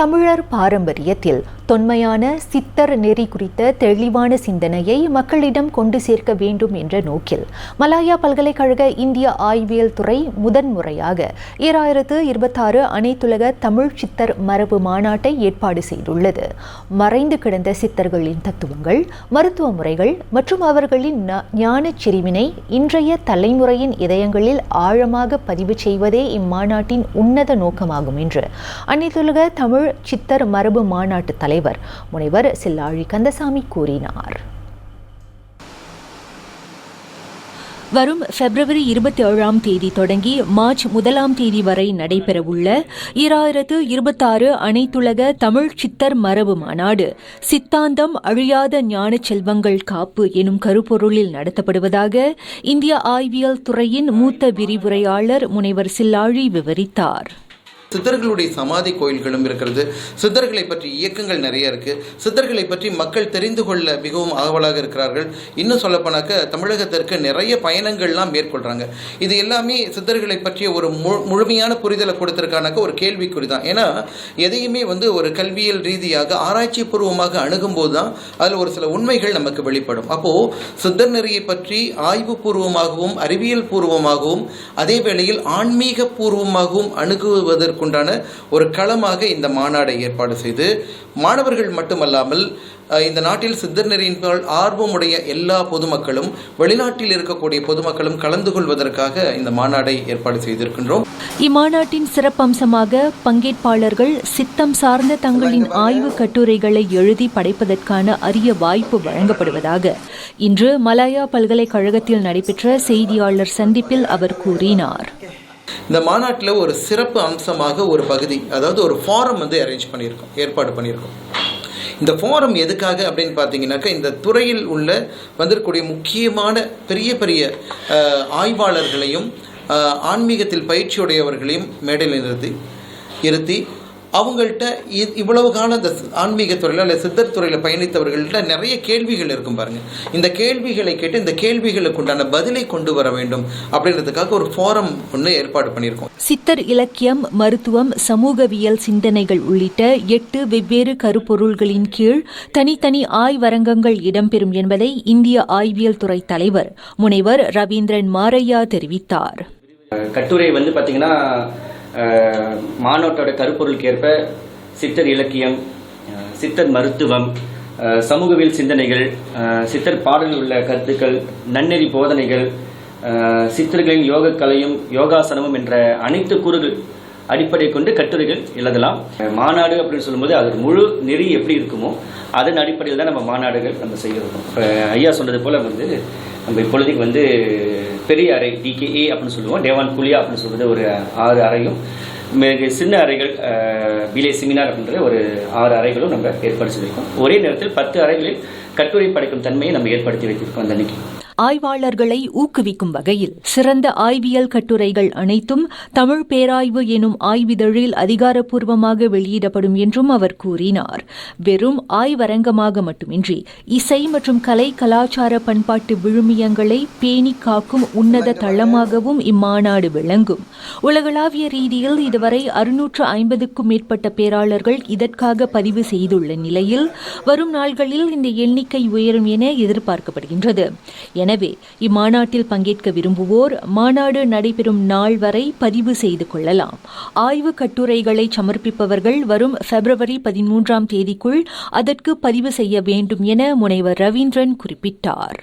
தமிழர் பாரம்பரியத்தில் தொன்மையான சித்தர் நெறி குறித்த தெளிவான சிந்தனையை மக்களிடம் கொண்டு சேர்க்க வேண்டும் என்ற நோக்கில் மலாயா பல்கலைக்கழக இந்திய ஆய்வியல் துறை முதன்முறையாக ஈராயிரத்து இருபத்தாறு அனைத்துலக தமிழ் சித்தர் மரபு மாநாட்டை ஏற்பாடு செய்துள்ளது. மறைந்து கிடந்த சித்தர்களின் தத்துவங்கள் மருத்துவ முறைகள் மற்றும் அவர்களின் ஞான செறிவினை இன்றைய தலைமுறையின் இதயங்களில் ஆழமாக பதிவு செய்வதே இம்மாநாட்டின் உன்னத நோக்கமாகும் என்று அனைத்துலக தமிழ் சித்தர் மரபு மாநாட்டு தலைவர் முனைவர் சில்லாழி கந்தசாமி கூறினார். வரும் பிப்ரவரி இருபத்தி ஏழாம் தேதி தொடங்கி மார்ச் முதலாம் தேதி வரை நடைபெறவுள்ள ஈராயிரத்து இருபத்தாறு அனைத்துலக தமிழ் சித்தர் மரபு மாநாடு சித்தாந்தம் அழியாத ஞான செல்வங்கள் காப்பு எனும் கருப்பொருளில் நடத்தப்படுவதாக இந்திய ஆய்வியல் துறையின் மூத்த விரிவுரையாளர் முனைவர் சில்லாழி விவரித்தார். சித்தர்களுடைய சமாதி கோயில்களும் இருக்கிறது. சித்தர்களை பற்றி இயக்கங்கள் நிறைய இருக்குது சித்தர்களை பற்றி மக்கள் தெரிந்து கொள்ள மிகவும் ஆவலாக இருக்கிறார்கள். இன்னும் சொல்லப்போனாக்க தமிழகத்திற்கு நிறைய பயணங்கள்லாம் மேற்கொள்கிறாங்க இது எல்லாமே சித்தர்களை பற்றிய ஒரு மு முழுமையான புரிதலை கொடுத்துருக்கானாக்க ஒரு கேள்விக்குறி தான். ஏன்னா எதையுமே வந்து ஒரு கல்வியல் ரீதியாக ஆராய்ச்சி பூர்வமாக அணுகும்போது தான் அதில் ஒரு சில உண்மைகள் நமக்கு வெளிப்படும். அப்போது சித்தர் நெறியை பற்றி ஆய்வு பூர்வமாகவும் அறிவியல் பூர்வமாகவும் அதே வேளையில் ஆன்மீக பூர்வமாகவும் அணுகுவதற்கு அணுகுவதற்குண்டான ஒரு களமாக இந்த மாநாடை ஏற்பாடு செய்து மாணவர்கள் மட்டுமல்லாமல் இந்த நாட்டில் சித்தர் நெறியின்பால் ஆர்வமுடைய எல்லா பொதுமக்களும் வெளிநாட்டில் இருக்கக்கூடிய பொதுமக்களும் கலந்து கொள்வதற்காக இந்த மாநாடை ஏற்பாடு செய்திருக்கின்றோம். இம்மாநாட்டின் சிறப்பம்சமாக பங்கேற்பாளர்கள் சித்தம் சார்ந்த தங்களின் ஆய்வு கட்டுரைகளை எழுதி படைப்பதற்கான அரிய வாய்ப்பு வழங்கப்படுவதாக. இன்று மலாயா பல்கலைக்கழகத்தில் நடைபெற்ற செய்தியாளர் சந்திப்பில் அவர் கூறினார். இந்த மாநாட்டில் ஒரு சிறப்பு அம்சமாக ஒரு பகுதி அதாவது ஒரு ஃபாரம் வந்து அரேஞ்ச் பண்ணியிருக்கோம் ஏற்பாடு பண்ணியிருக்கோம். இந்த ஃபோரம் எதுக்காக அப்படின்னு பார்த்தீங்கன்னாக்கா இந்த துறையில் உள்ள வந்திருக்கக்கூடிய முக்கியமான பெரிய பெரிய ஆய்வாளர்களையும் ஆன்மீகத்தில் பயிற்சியுடையவர்களையும் மேடையில் நிறுத்தி இருத்தி அவங்கள்ட்ட இ- இவ்வளவு காலம் இந்த ஆன்மீக துறையில் அல்ல சித்தர் துறையில் பயணித்தவர்கள்ட்ட நிறைய கேள்விகள் இருக்கும் பாருங்க. இந்த கேள்விகளை கேட்டு இந்த கேள்விகளுக்கு உண்டான பதிலை கொண்டு வர வேண்டும் அப்படின்றதுக்காக ஒரு ஃபோரம் ஒன்று ஏற்பாடு பண்ணியிருக்கோம். சித்தர் இலக்கியம் மருத்துவம் சமூகவியல் சிந்தனைகள் உள்ளிட்ட எட்டு வெவ்வேறு கருப்பொருள்களின் கீழ் தனித்தனி ஆய்வரங்கங்கள் இடம்பெறும் என்பதை இந்திய ஆய்வியல் துறை தலைவர் முனைவர் ரவீந்திரன் மாரையா தெரிவித்தார். கட்டுரை வந்து பார்த்தீங்கன்னா மாநாட்டோட கருப்பொருளுக்கு ஏற்ப சித்தர் இலக்கியம் சித்தர் மருத்துவம் சமூகவியல் சிந்தனைகள் சித்தர் பாடலில் உள்ள கருத்துக்கள் நன்னெறி போதனைகள் சித்தர்களின் யோக கலையும் யோகாசனமும் என்ற அனைத்து கூறுகள் அடிப்படை கொண்டு கட்டுரைகள் எழுதலாம். மாநாடு அப்படின்னு சொல்லும்போது அது முழு நெறி எப்படி இருக்குமோ அதன் அடிப்படையில் தான் நம்ம மாநாடுகள் நம்ம செய்கிறோம் இப்போ ஐயா சொன்னது போல் வந்து நம்ம இப்பொழுதைக்கு வந்து பெரிய அறை டிகேஏ அப்படின்னு சொல்லுவோம் டேவான் குலியா அப்படின்னு சொல்றது ஒரு ஆறு அறையும் மிக சின்ன அறைகள் பிலே செமினார் அப்படின்ற ஒரு ஆறு அறைகளும் நம்ம ஏற்பாடு செய்திருக்கோம். ஒரே நேரத்தில் பத்து அறைகளில் கட்டுரை படைக்கும் தன்மையை நம்ம ஏற்படுத்தி வைத்திருக்கோம் அந்த அன்னைக்கு. ஆய்வாளர்களை ஊக்குவிக்கும் வகையில் சிறந்த ஆய்வியல் கட்டுரைகள் அனைத்தும் தமிழ் பேராய்வு எனும் ஆய்விதழில் அதிகாரப்பூர்வமாக வெளியிடப்படும் என்றும் அவர் கூறினார். வெறும் ஆய்வரங்கமாக மட்டுமின்றி இசை மற்றும் கலை கலாச்சார பண்பாட்டு விழுமியங்களை பேணி காக்கும் உன்னத தளமாகவும் இம்மாநாடு விளங்கும். உலகளாவிய ரீதியில் இதுவரை அறுநூற்று ஐம்பதுக்கும் மேற்பட்ட பேராளர்கள் இதற்காக பதிவு செய்துள்ள நிலையில் வரும் நாள்களில் இந்த எண்ணிக்கை உயரும் என எதிர்பார்க்கப்படுகின்றது. எனவே இம்மாநாட்டில் பங்கேற்க விரும்புவோர் மாநாடு நடைபெறும் நாள் வரை பதிவு செய்து கொள்ளலாம். ஆய்வு கட்டுரைகளை சமர்ப்பிப்பவர்கள் வரும் பிப்ரவரி பதிமூன்றாம் தேதிக்குள் அதற்கு பதிவு செய்ய வேண்டும் என முனைவர் ரவீந்திரன் குறிப்பிட்டார்.